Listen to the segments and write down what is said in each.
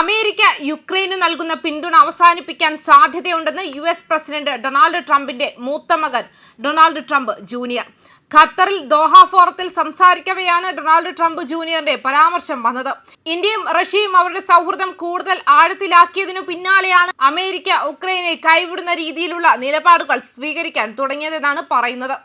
America യുക്രൈന് നൽകുന്ന പിന്തുണ അവസാനിപ്പിക്കാൻ സാധ്യതയുണ്ടെന്ന് യു എസ് പ്രസിഡന്റ് ഡൊണാൾഡ് ട്രംപിന്റെ മൂത്ത മകൻ ഡൊണാൾഡ് ട്രംപ് ജൂനിയർ. ഖത്തറിൽ ദോഹ ഫോറത്തിൽ സംസാരിക്കവെയാണ് ഡൊണാൾഡ് ട്രംപ് ജൂനിയറിന്റെ പരാമർശം വന്നത്. ഇന്ത്യയും റഷ്യയും അവരുടെ സൗഹൃദം കൂടുതൽ ആഴത്തിലാക്കിയതിനു പിന്നാലെയാണ് അമേരിക്ക ഉക്രൈനെ കൈവിടുന്ന രീതിയിലുള്ള നിലപാടുകൾ സ്വീകരിക്കാൻ തുടങ്ങിയതെന്നാണ് പറയുന്നത്.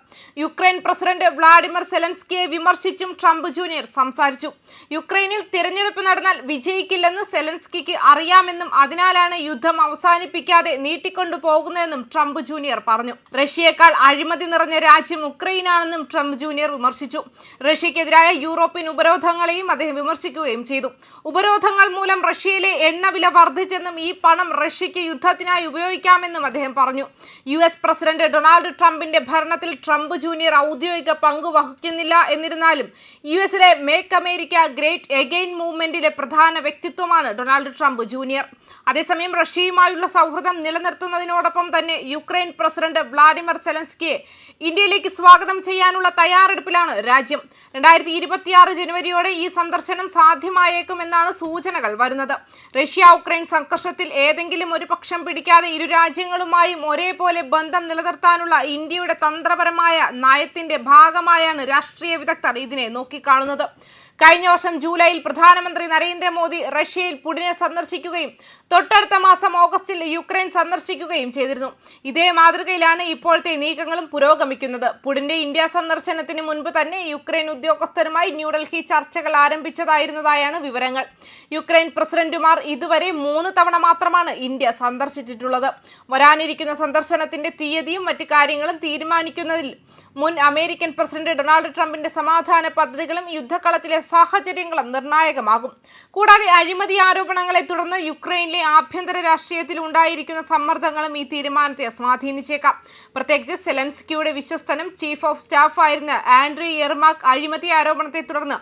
യുക്രൈൻ പ്രസിഡന്റ് വ്ളാഡിമിർ സെലൻസ്കിയെ വിമർശിച്ചും ട്രംപ് ജൂനിയർ സംസാരിച്ചു. യുക്രൈനിൽ തിരഞ്ഞെടുപ്പ് നടന്നാൽ വിജയിക്കില്ലെന്ന് സെലൻസ്കിക്ക് അറിയാമെന്നും അതിനാലാണ് യുദ്ധം അവസാനിപ്പിക്കാതെ നീട്ടിക്കൊണ്ടു പോകുന്നതെന്നും ട്രംപ് ജൂനിയർ പറഞ്ഞു. റഷ്യയേക്കാൾ അഴിമതി നിറഞ്ഞ രാജ്യം ഉക്രൈനാണെന്നും ട്രംപ് ജൂനിയർ വിമർശിച്ചു. റഷ്യക്കെതിരായ യൂറോപ്യൻ ഉപരോധങ്ങളെയും അദ്ദേഹം വിമർശിക്കുകയും ചെയ്തു. ഉപരോധങ്ങൾ മൂലം റഷ്യയിലെ എണ്ണവില വർദ്ധിച്ചെന്നും ഈ പണം റഷ്യയ്ക്ക് യുദ്ധത്തിനായി ഉപയോഗിക്കാമെന്നും അദ്ദേഹം പറഞ്ഞു. യു എസ് പ്രസിഡന്റ് ഡൊണാൾഡ് ട്രംപിന്റെ ഭരണത്തിൽ ട്രംപ് ജൂനിയർ ഔദ്യോഗിക പങ്ക് വഹിക്കുന്നില്ല എന്നിരുന്നാലും യു എസിലെ മേക്ക് അമേരിക്ക ഗ്രേറ്റ് എഗെയിൻ മൂവ്മെന്റിലെ പ്രധാന വ്യക്തിത്വമാണ് ഡൊണാൾഡ് ട്രംപ് ജൂനിയർ. അതേസമയം റഷ്യയുമായുള്ള സൗഹൃദം നിലനിർത്തുന്നതിനോടൊപ്പം തന്നെ യുക്രൈൻ പ്രസിഡന്റ് വ്ളാഡിമിർ സെലൻസ്കിയെ ഇന്ത്യയിലേക്ക് സ്വാഗതം ചെയ്യാനുള്ള തയ്യാറെടുപ്പിലാണ് രാജ്യം. രണ്ടായിരത്തി ഇരുപത്തിയാറ് ജനുവരിയോടെ ഈ സന്ദർശനം സാധ്യമായേക്കുമെന്നാണ് സൂചനകൾ വരുന്നത്. റഷ്യ ഉക്രൈൻ സംഘർഷത്തിൽ ഏതെങ്കിലും ഒരു പക്ഷം പിടിക്കാതെ ഇരു രാജ്യങ്ങളുമായും ഒരേപോലെ ബന്ധം നിലനിർത്താനുള്ള ഇന്ത്യയുടെ തന്ത്രപരമായ നയത്തിന്റെ ഭാഗമായാണ് രാഷ്ട്രീയ വിദഗ്ധർ ഇതിനെ നോക്കിക്കാണുന്നത്. കഴിഞ്ഞ വർഷം ജൂലൈയിൽ പ്രധാനമന്ത്രി നരേന്ദ്രമോദി റഷ്യയിൽ പുടിനെ സന്ദർശിക്കുകയും തൊട്ടടുത്ത മാസം ഓഗസ്റ്റിൽ യുക്രൈൻ സന്ദർശിക്കുകയും ചെയ്തിരുന്നു. ഇതേ മാതൃകയിലാണ് ഇപ്പോഴത്തെ നീക്കങ്ങളും പുരോഗമിക്കുന്നത്. പുടിന്റെ ഇന്ത്യ സന്ദർശനത്തിന് മുൻപ് തന്നെ യുക്രൈൻ ഉദ്യോഗസ്ഥരുമായി ന്യൂഡൽഹി ചർച്ചകൾ ആരംഭിച്ചതായിരുന്നതായാണ് വിവരങ്ങൾ. യുക്രൈൻ പ്രസിഡന്റുമാർ ഇതുവരെ മൂന്ന് തവണ മാത്രമാണ് ഇന്ത്യ സന്ദർശിച്ചിട്ടുള്ളത്. വരാനിരിക്കുന്ന സന്ദർശനത്തിന്റെ തീയതിയും മറ്റു കാര്യങ്ങളും തീരുമാനിക്കുന്നതിൽ മുൻ അമേരിക്കൻ പ്രസിഡന്റ് ഡൊണാൾഡ് ട്രംപിന്റെ സമാധാന പദ്ധതികളും യുദ്ധക്കളത്തിലെ സാഹചര്യങ്ങളും നിർണായകമാകും. കൂടാതെ അഴിമതി ആരോപണങ്ങളെ തുടർന്ന് യുക്രൈനിലെ ആഭ്യന്തര രാഷ്ട്രീയത്തിൽ ഉണ്ടായിരിക്കുന്ന സമ്മർദ്ദങ്ങളും ഈ തീരുമാനത്തെ സ്വാധീനിച്ചേക്കാം. പ്രത്യേകിച്ച് സെലൻസ്കിയുടെ വിശ്വസ്തനും ചീഫ് ഓഫ് സ്റ്റാഫ് ആയിരുന്ന ആൻഡ്രി എർമാക് അഴിമതി ആരോപണത്തെ തുടർന്ന്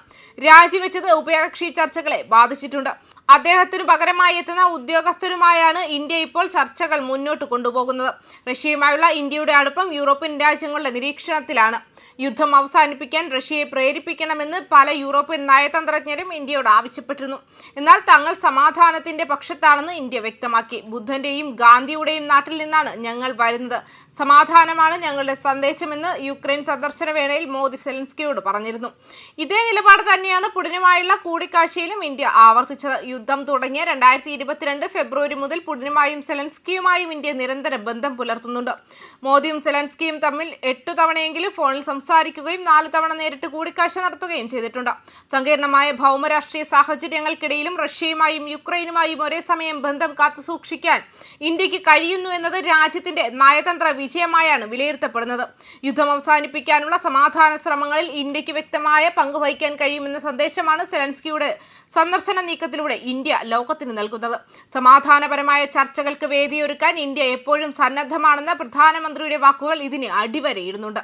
രാജിവെച്ചത് ഉഭയകക്ഷി ചർച്ചകളെ ബാധിച്ചിട്ടുണ്ട്. അദ്ദേഹത്തിനു പകരമായി എത്തുന്ന ഉദ്യോഗസ്ഥരുമായാണ് ഇന്ത്യ ഇപ്പോൾ ചർച്ചകൾ മുന്നോട്ട് കൊണ്ടുപോകുന്നത്. റഷ്യയുമായുള്ള ഇന്ത്യയുടെ അടുപ്പം യൂറോപ്യൻ രാജ്യങ്ങളുടെ നിരീക്ഷണത്തിലാണ്. യുദ്ധം അവസാനിപ്പിക്കാൻ റഷ്യയെ പ്രേരിപ്പിക്കണമെന്ന് പല യൂറോപ്യൻ നയതന്ത്രജ്ഞരും ഇന്ത്യയോട് ആവശ്യപ്പെട്ടിരുന്നു. എന്നാൽ തങ്ങൾ സമാധാനത്തിന്റെ പക്ഷത്താണെന്ന് ഇന്ത്യ വ്യക്തമാക്കി. ബുദ്ധന്റെയും ഗാന്ധിയുടെയും നാട്ടിൽ നിന്നാണ് ഞങ്ങൾ വരുന്നത്. സമാധാനമാണ് ഞങ്ങളുടെ സന്ദേശമെന്ന് യുക്രൈൻ സന്ദർശന വേളയിൽ മോദി സെലൻസ്കിയോട് പറഞ്ഞിരുന്നു. ഇതേ നിലപാട് തന്നെയാണ് പുടിനുമായുള്ള കൂടിക്കാഴ്ചയിലും ഇന്ത്യ ആവർത്തിച്ചത്. യുദ്ധം തുടങ്ങിയ രണ്ടായിരത്തി ഇരുപത്തിരണ്ട് ഫെബ്രുവരി മുതൽ പുടിനുമായും സെലൻസ്കിയുമായും ഇന്ത്യ നിരന്തര ബന്ധം പുലർത്തുന്നുണ്ട്. മോദിയും സെലൻസ്കിയും തമ്മിൽ എട്ടു തവണയെങ്കിലും ഫോണിൽ സംസാരിക്കുകയും നാല് തവണ നേരിട്ട് കൂടിക്കാഴ്ച നടത്തുകയും ചെയ്തിട്ടുണ്ട്. സങ്കീർണമായ ഭൗമരാഷ്ട്രീയ സാഹചര്യങ്ങൾക്കിടയിലും റഷ്യയുമായും യുക്രൈനുമായും ഒരേ സമയം ബന്ധം കാത്തുസൂക്ഷിക്കാൻ ഇന്ത്യയ്ക്ക് കഴിയുന്നു എന്നത് രാജ്യത്തിന്റെ നയതന്ത്ര വിജയമായാണ് വിലയിരുത്തപ്പെടുന്നത്. യുദ്ധം അവസാനിപ്പിക്കാനുള്ള സമാധാന ശ്രമങ്ങളിൽ ഇന്ത്യയ്ക്ക് വ്യക്തമായ പങ്ക് വഹിക്കാൻ കഴിയുമെന്ന സന്ദേശമാണ് സെലൻസ്കിയുടെ സന്ദർശന നീക്കത്തിലൂടെ ഇന്ത്യ ലോകത്തിന് നൽകുന്നത്. സമാധാനപരമായ ചർച്ചകൾക്ക് വേദിയൊരുക്കാൻ ഇന്ത്യ എപ്പോഴും സന്നദ്ധമാണെന്ന പ്രധാനമന്ത്രിയുടെ വാക്കുകൾ ഇതിന് അടിവരയിടുന്നുണ്ട്.